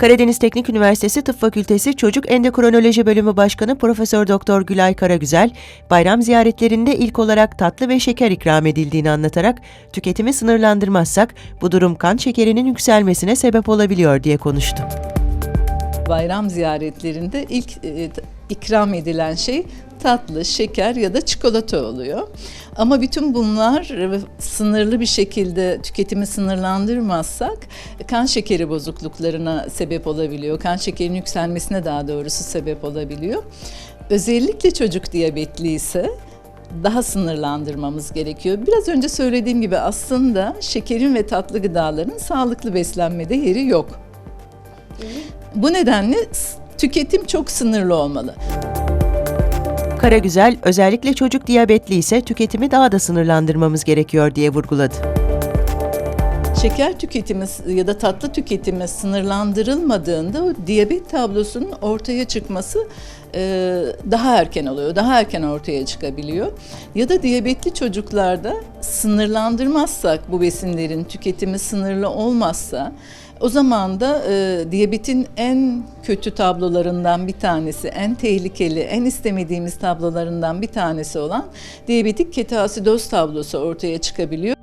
Karadeniz Teknik Üniversitesi Tıp Fakültesi Çocuk Endokrinoloji Bölümü Başkanı Profesör Doktor Gülay Karagüzel, bayram ziyaretlerinde ilk olarak tatlı ve şeker ikram edildiğini anlatarak tüketimi sınırlandırmazsak bu durum kan şekerinin yükselmesine sebep olabiliyor diye konuştu. Bayram ziyaretlerinde ilk e, ikram edilen şey tatlı, şeker ya da çikolata oluyor. Ama bütün bunlar e, sınırlı bir şekilde tüketimi sınırlandırmazsak kan şekeri bozukluklarına sebep olabiliyor. Kan şekerinin yükselmesine daha doğrusu sebep olabiliyor. Özellikle çocuk diyabetli ise daha sınırlandırmamız gerekiyor. Biraz önce söylediğim gibi aslında şekerin ve tatlı gıdaların sağlıklı beslenmede yeri yok. Bu nedenle tüketim çok sınırlı olmalı. Karagüzel, özellikle çocuk diyabetli ise tüketimi daha da sınırlandırmamız gerekiyor diye vurguladı. Şeker tüketimi ya da tatlı tüketimi sınırlandırılmadığında o diyabet tablosunun ortaya çıkması e, daha erken oluyor, daha erken ortaya çıkabiliyor. Ya da diyabetli çocuklarda sınırlandırmazsak bu besinlerin tüketimi sınırlı olmazsa o zaman da e, diyabetin en kötü tablolarından bir tanesi, en tehlikeli, en istemediğimiz tablolarından bir tanesi olan diyabetik ketoasidoz tablosu ortaya çıkabiliyor.